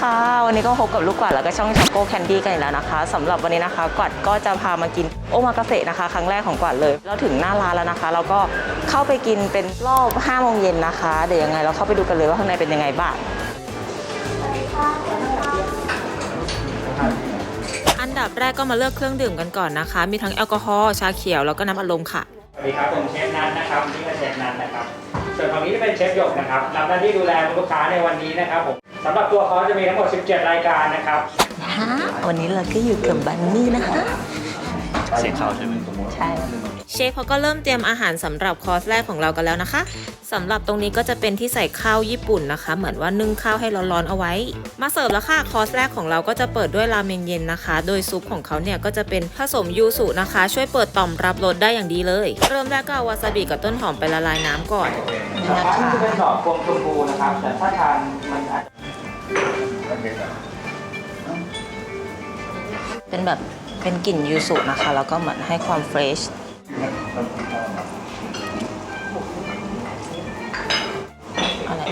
ค่ะ วันนี้ก็พบกับลูกกวาดแล้วก็ช่องช็อกโกแคนดี้กันอีกแล้วนะคะสำหรับวันนี้นะคะกวาดก็จะพามากินโอมากาเสะนะคะ ครั้งแรกของกวาดเลย เราถึงหน้าร้านแล้วนะคะ เราก็เข้าไปกินเป็นรอบ5โมงเย็นนะคะ เดี๋ยวยังไงเราเข้าไปดูกันเลยว่าข้างในเป็นยังไงบ้างอันดับแรกก็มาเลือกเครื่องดื่มกันก่อนนะคะ มีทั้งแอลกอฮอล์ชาเขียวแล้วก็น้ำอัดลมค่ะสวัสดีครับผมเชฟนัทนะครับนี่ก็เชฟนัทนะครับส่วนฝั่งนี้จะเป็นเชฟหยกนะครับรับหน้าที่ดูแลลูกค้าในวันนี้นะครับผม สำหรับตัวเขาจะมีทั้งหมด 17 รายการนะครับวันนี้เราก็อยู่กับบันนี่นะคะ เสียงเข้าใช่ไหมใช่ เชฟเขาก็เริ่มเตรียมอาหารสำหรับคอร์สแรกของเรากันแล้วนะคะสำหรับตรงนี้ก็จะเป็นที่ใส่ข้าวญี่ปุ่นนะคะ เหมือนว่านึ่งข้าวให้ร้อนๆเอาไว้ มาเสิร์ฟแล้วค่ะคอร์สแรกของเราก็จะเปิดด้วยราเมงเย็นนะคะ โดยซุปของเขาเนี่ยก็จะเป็นผสมยูสุนะคะ ช่วยเปิดต่อมรับรสได้อย่างดีเลย เริ่มแรกก็เอาวาซาบิกับต้นหอมไปละลายน้ำก่อนดอกไม้จะเป็นดอกพวงชมพูนะครับ แต่ถ้าทาน มันอาจจะเป็นแบบเป็นกลิ่นยูสุนะคะ แล้วก็เหมือนให้ความเฟรชอะไร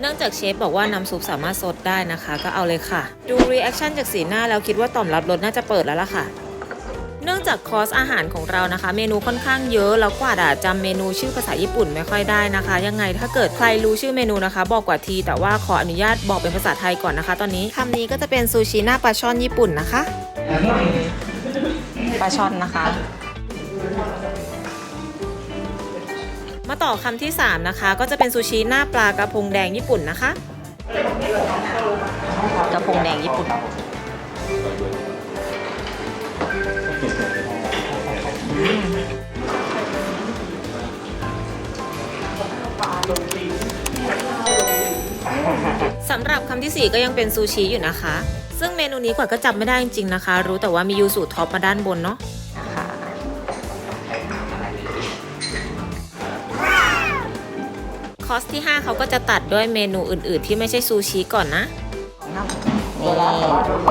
เนื่องจากเชฟบอกว่าน้ำซุปสามารถซดได้นะคะ ก็เอาเลยค่ะ ดูรีแอคชั่นจากสีหน้าแล้วคิดว่าต่อมรับรสน่าจะเปิดแล้วล่ะค่ะเนื่องจากคอร์สอาหารของเรานะคะ เมนูค่อนข้างเยอะแล้วกว่าดาจำเมนูชื่อภาษาญี่ปุ่นไม่ค่อยได้นะคะ ยังไงถ้าเกิดใครรู้ชื่อเมนูนะคะ บอกกว่าที แต่ว่าขออนุญาตบอกเป็นภาษาไทยก่อนนะคะ ตอนนี้คำนี้ก็จะเป็นซูชิหน้าปลาช่อนญี่ปุ่นนะคะปลาช่อนนะคะมาต่อคำที่ 3 นะคะ ก็จะเป็นซูชิหน้าปลากระพงแดงญี่ปุ่นนะคะ กระพงแดงญี่ปุ่น สำหรับคำทีสี่ 4 ก็ยังเป็นซูชิอยู่นะคะ ซึ่งเมนูนี้กว่าก็จำไม่ได้จริงๆนะคะ รู้แต่ว่ามียูสุท็อปมาด้านบนเนาะนะคะคอร์สที่ 5 เขาก็จะตัดด้วยเมนูอื่นๆ ที่ไม่ใช่ซูชิก่อนนะ นี่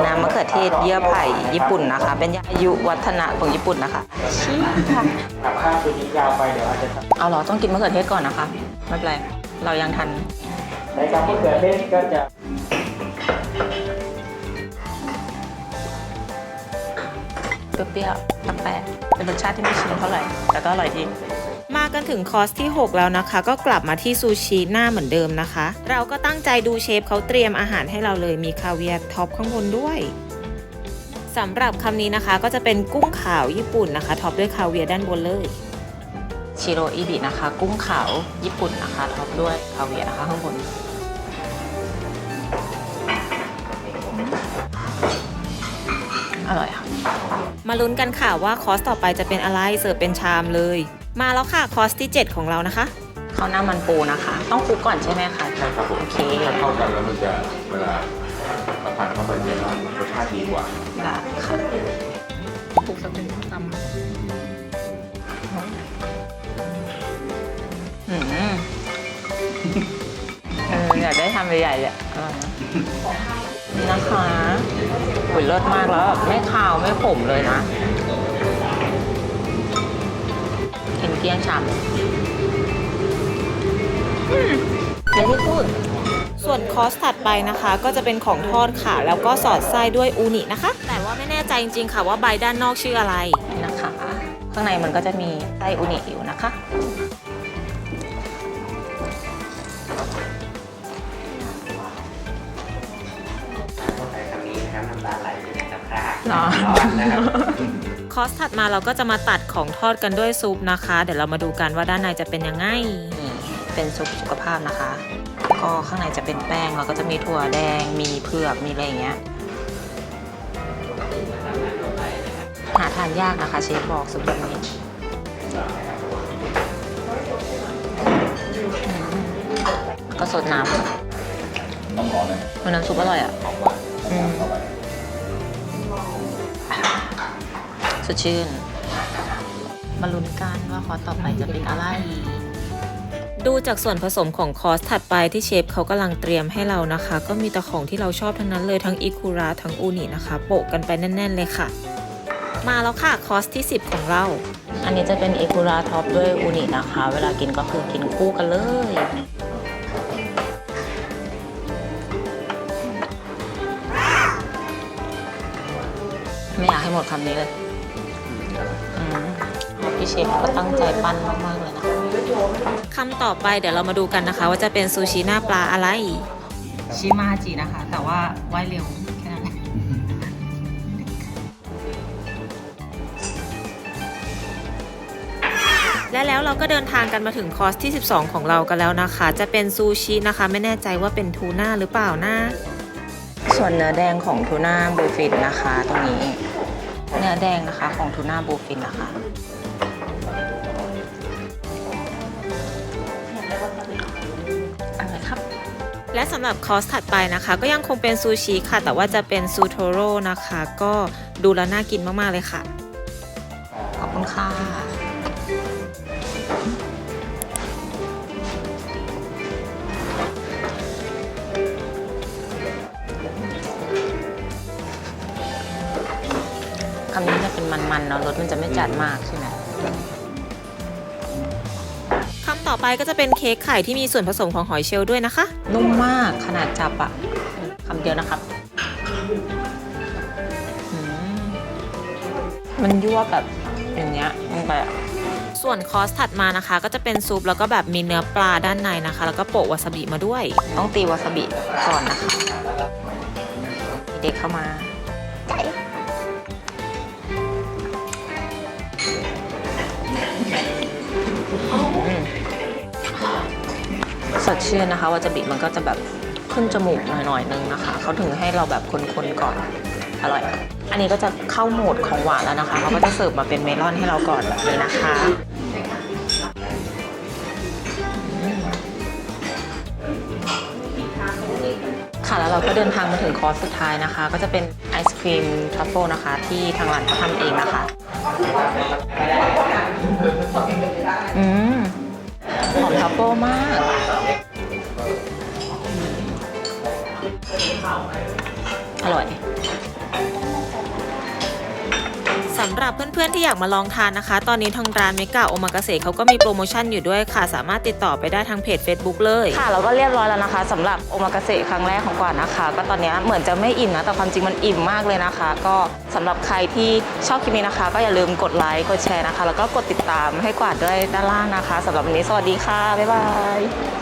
น้ำมะเขือเทศเยื่อไผ่ญี่ปุ่นนะคะ เป็นอายุวัฒนะของญี่ปุ่นนะคะชี้ค่ะกับข้าวตัวนี้ยาวไปเดี๋ยวอาจจะเอาเหรอต้องกินมะเขือเทศก่อนนะคะไม่เป็นไรเรายังทันรายการมะเขือเทศก็จะเปรี้ยวๆแปลกๆเป็นรสชาติที่ไม่ชินเท่าไหร่แต่ก็อร่อยดี มากันถึงคอร์สที่ 6 แล้วนะคะ ก็กลับมาที่ซูชิหน้าเหมือนเดิมนะคะ เราก็ตั้งใจดูเชฟเขาเตรียมอาหารให้เราเลยมีคาเวียร์ท็อปข้างบนด้วยสำหรับคำนี้นะคะก็จะเป็นกุ้งขาวญี่ปุ่นนะคะท็อปด้วยคาเวียร์ด้านบนเลยชิโรอิบินะคะ กุ้งขาวญี่ปุ่นนะคะท็อปด้วยคาเวียร์นะคะข้างบนอร่อยค่ะ มาลุ้นกันค่ะว่าคอร์สต่อไปจะเป็นอะไรเสิร์ฟเป็นชามเลย มาแล้วค่ะคอร์สที่ 7 ของเรานะคะข้าวหน้ามันปูนะคะ ต้องคลุกก่อนใช่ไหมคะใช่ครับผมโอเคถ้าเข้ากันแล้วมันจะเวลาเราทานเข้าไปเนี่ยรสชาติดีกว่าได้ค่ะคลุกสักเป็นตำอืมเอออยากได้ทำใหญ่ๆเลยอร่อยนะนี่นะคะหุ่ยเลิศมากแล้วแบบไม่คาวไม่ขมเลยนะ กินเกลี้ยงชามเดี๋ยวที่พูดส่วนคอร์สถัดไปนะคะ ก็จะเป็นของทอดค่ะ แล้วก็สอดไส้ด้วยอูนินะคะ แต่ว่าไม่แน่ใจจริงๆค่ะว่าใบด้านนอกชื่ออะไรนะคะ ข้างในมันก็จะมีไส้อูนิอยู่นะคะคำนี้นะครับน้ำตาไหลนะครับค่ะหรอร้อนนะครับค อร์สถัดมาเราก็จะมาตัดของทอดกันด้วยซุปนะคะ เดี๋ยวเรามาดูกันว่าด้านในจะเป็นยังไงนี่เป็นซุปสุขภาพนะคะ ก็ข้างในจะเป็นแป้งแล้วก็จะมีถั่วแดงมีเผือกมีอะไรอย่างเงี้ยหาทานยากนะคะเชฟบอกซุปแบบนี้อืมก็สดน้ำต้องร้อนเลยมันน้ำซุปอร่อยอะ สดชื่น มาลุ้นกันว่าคอร์สต่อไปจะเป็นอะไร ดูจากส่วนผสมของคอร์สถัดไปที่เชฟเขากำลังเตรียมให้เรานะคะ ก็มีแต่ของที่เราชอบทั้งนั้นเลยทั้งอิคุระทั้งอูนินะคะ โปะกันไปแน่น ๆ เลยค่ะ มาแล้วค่ะคอร์สที่ 10 ของเรา อันนี้จะเป็นอิคุระท็อปด้วยอูนินะคะ เวลากินก็คือกินคู่กันเลยไม่อยากให้หมดคำนี้เลย เชฟก็ตั้งใจปั้นมากๆเลยนะคะคำต่อไปเดี๋ยวเรามาดูกันนะคะ ว่าจะเป็นซูชิหน้าปลาอะไรชิมาจินะคะ แต่ว่าไหวเร็วแค่นั้นแหละและแล้วเราก็เดินทางกันมาถึงคอร์สที่ 12 ของเรากันแล้วนะคะ จะเป็นซูชินะคะ ไม่แน่ใจว่าเป็นทูน่าหรือเปล่านะส่วนเนื้อแดงของทูน่าบูฟินนะคะ ตรงนี้ เนื้อแดงนะคะของทูน่าบูฟินนะคะ และสำหรับคอร์สถัดไปนะคะ ก็ยังคงเป็นซูชิค่ะ แต่ว่าจะเป็นซูโทโร่นะคะ ก็ดูแล้วน่ากินมาก ๆ เลยค่ะ ขอบคุณค่ะคำนี้จะเป็นมันๆเนาะรสมันจะไม่จัดมากใช่ไหม ต่อไปก็จะเป็นเค้กไข่ที่มีส่วนผสมของหอยเชลล์ด้วยนะคะ นุ่มมากขนาดจับอะคำเดียวนะครับอืมมันยั่วแบบอย่างเงี้ยลงไปอะส่วนคอร์สถัดมานะคะ ก็จะเป็นซุปแล้วก็แบบมีเนื้อปลาด้านในนะคะ แล้วก็โปะวาซาบิมาด้วย ต้องตีวาซาบิก่อนนะคะ เด็กเข้ามา สดชื่นนะคะวาซาบิมันก็จะแบบขึ้นจมูกหน่อยๆนึงนะคะเขาถึงให้เราแบบคนๆก่อนอร่อย อันนี้ก็จะเข้าโหมดของหวานแล้วนะคะเขาก็จะเสิร์ฟมาเป็นเมลอนให้เราก่อนแบบนี้นะคะค่ะแล้วเราก็เดินทางมาถึงคอร์สสุดท้ายนะคะ ก็จะเป็นไอศครีมทรัฟเฟิลนะคะ ที่ทางร้านเขาทำเองนะคะ อืม อมทัฟเฟิลมาก อร่อย สำหรับเพื่อนๆที่อยากมาลองทานนะคะ ตอนนี้ทางร้านเมกาโอมากาเสะเขาก็มีโปรโมชั่นอยู่ด้วยค่ะ สามารถติดต่อไปได้ทางเพจ Facebook เลยค่ะเราก็เรียบร้อยแล้วนะคะสำหรับโอมากาเสะครั้งแรกของกวานนะคะ ก็ตอนนี้เหมือนจะไม่อิ่มนะ แต่ความจริงมันอิ่มมากเลยนะคะ ก็สำหรับใครที่ชอบคลิปนี้นะคะ ก็อย่าลืมกดไลค์กดแชร์นะคะ แล้วก็กดติดตามให้กวาดด้วยด้านล่างนะคะสำหรับวันนี้สวัสดีค่ะบ๊ายบาย